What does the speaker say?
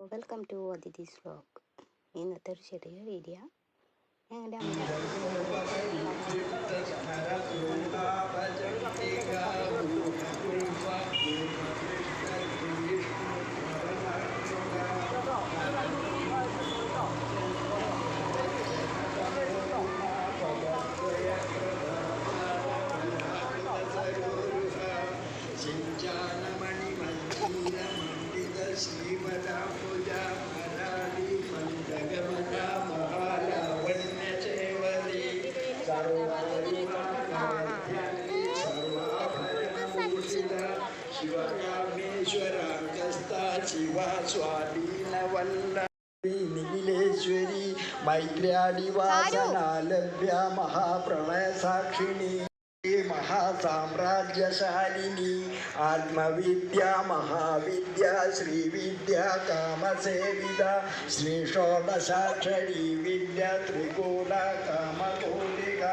welcome to അതിഥി vlog ഇന്നത്തെ ഒരു ചെറിയ വീഡിയോ ഞങ്ങളുടെ അമ്മ സിഞ്ചാനമണിമഞ്ജീരമണ്ഡിത श्री मदाबुजा मदारी मंदगमना महाला वन्य चेवली सर्वाधि मार्ग्यानी सर्वाभयमुचिदा शिवकामेश्वरांगस्ता शिवास्वादीनवल्ला नीलेश्वरी महाप्रणय साक्षिणी महासाम्राज्यशालिनी आत्मविद्या महाविद्या श्रीविद्या कामसेविदा श्रीषोडशाक्षरी विद्या त्रिकोणा कामकोटिका